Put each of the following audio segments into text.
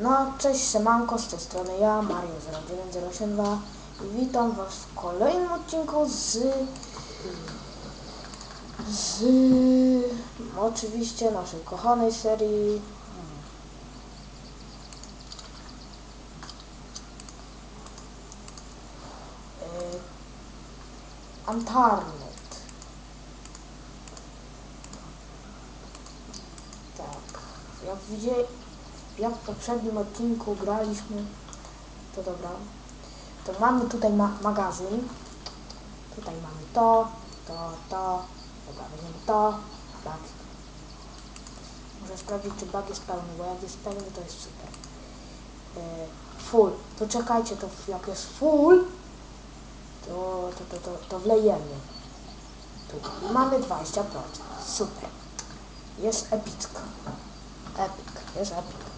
No, cześć, siemanko, z tej strony ja, Mario09082 i witam was w kolejnym odcinku z... z... oczywiście naszej kochanej serii... y, Antarnet. Tak, jak widzieli, jak w poprzednim odcinku graliśmy, to dobra, to mamy tutaj ma magazyn, tutaj mamy to, to, to, dobra, weźmiemy to, bug. Muszę sprawdzić, czy bug jest pełny, bo jak jest pełny, to jest super. E, full, to czekajcie, to jak jest full, to, to, to, to, to wlejemy. Tu mamy 20%, super. Jest epicka. Epic, jest epic.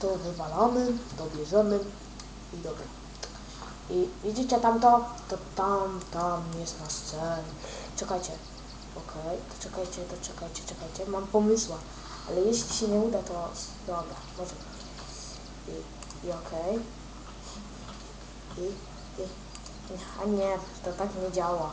To wywalamy, to bierzemy i dobra. I widzicie tamto? To tam, tam jest nasz cel. Czekajcie. Okej, to czekajcie, to czekajcie, czekajcie. Mam pomysła. Ale jeśli się nie uda, to dobra, może. I, i okej. I, i, a nie, to tak nie działa.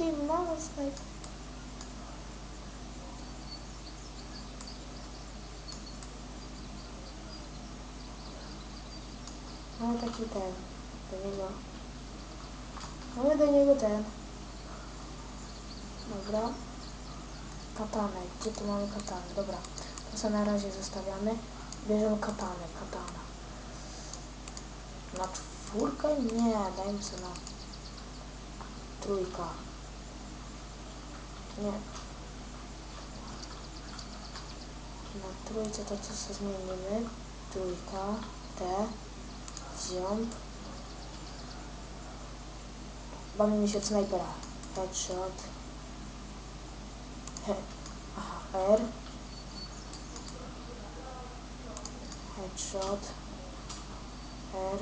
Mamy taki mały snajp. Mamy taki ten, do niego. Mamy do niego ten. Dobra. Katanę. Gdzie tu mamy katanę? Dobra. To sobie na razie zostawiamy. Bierzemy katanę. Katana. Na czwórkę? Nie, dajmy sobie na trójka. Nie. Na trójce to co sobie zmienimy? Trójka. T. Ziom. Bawimy się od snajpera. Headshot. He. Aha, R. Headshot. R.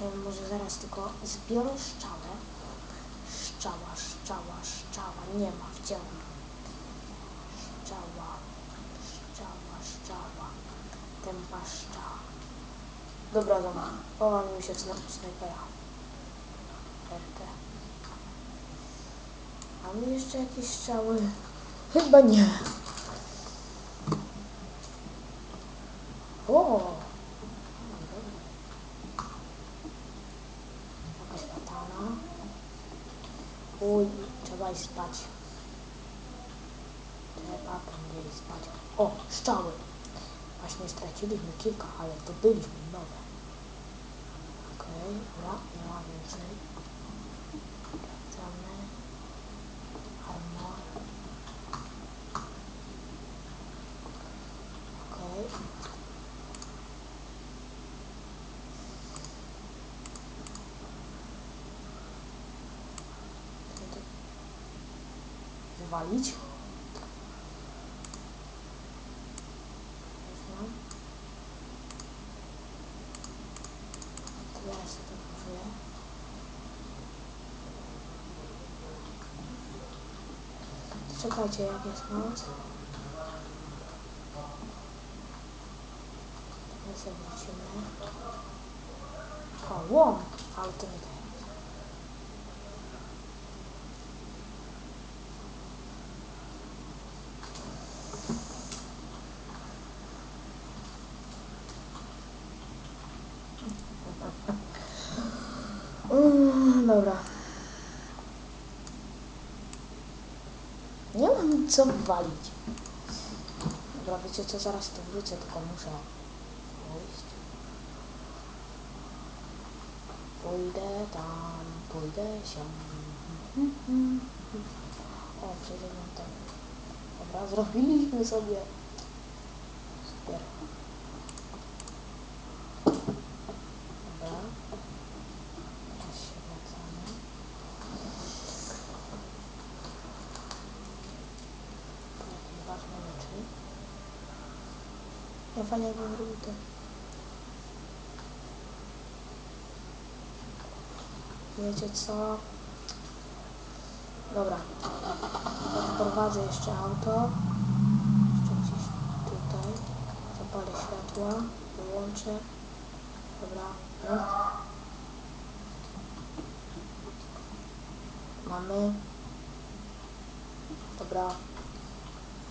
Ja może zaraz tylko zbiorę szczałę. Szczała, szczała, szczała. Nie ma, wciąłem. Szczała. Szczała, szczała. Tempa szczała. Dobra, dobra. Połamał mi się sna snajpera. RT. Mamy jeszcze jakieś strzały? Chyba nie. O! Jakaś katana. Uj, iść spać. Trzeba iść spać. O, strzały. Właśnie straciliśmy kilka, ale zdobyliśmy nowe. Okej, dobra, nie ma więcej. Sprawdzamy. Armor. Okej. Co to? Użyję. Czekajcie, jak jest noc. My wrócimy. O, łom! Ale to nie teraz. Mm, dobra. Nie mam co walić. Dobra, wiecie co, zaraz tu wrócę, tylko muszę pójść. Pójdę tam, pójdę się. O, przejdziemy tam. Dobra, zrobiliśmy sobie. Super. Dobra. Teraz się wracamy. Robił to. Wiecie co? Dobra. Odprowadzę jeszcze auto. Jeszcze gdzieś tutaj. Zapalę światła. Wyłączę. Dobra. No. Mamy. Dobra.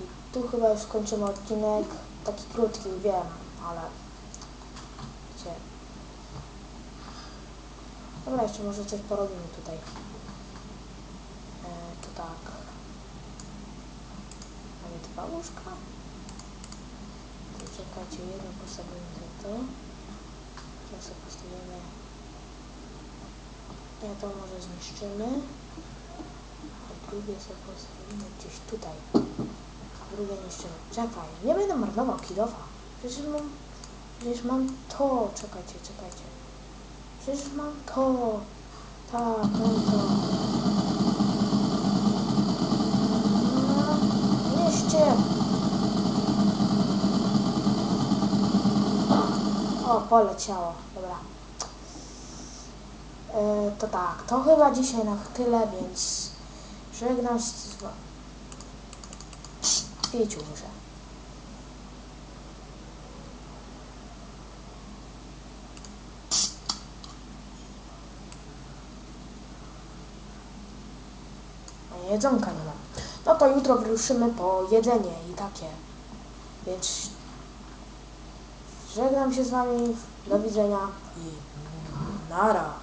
I tu chyba już skończymy odcinek. Taki krótki, wiem, ale... Gdzie? Dobra, jeszcze może coś porobimy tutaj. E, to tak. Mamy dwa łóżka. Tu czekajcie, jedno postawimy za to. To sobie postawimy. Nie, to może zniszczymy. A drugie sobie postawimy gdzieś tutaj. Drugie niszczymy. Czekaj, nie będę marnował kilofa. Przecież mam... Przecież mam to. Czekajcie, czekajcie. Przecież mam to. Tak, mam to. No, Niszcie. O, poleciało. Dobra. E, to tak, to chyba dzisiaj na tyle, więc żegnam się z wami. Idź muszę. A jedzonka nie mam. No to jutro wyruszymy po jedzenie i takie. Więc żegnam się z wami. Do widzenia i nara.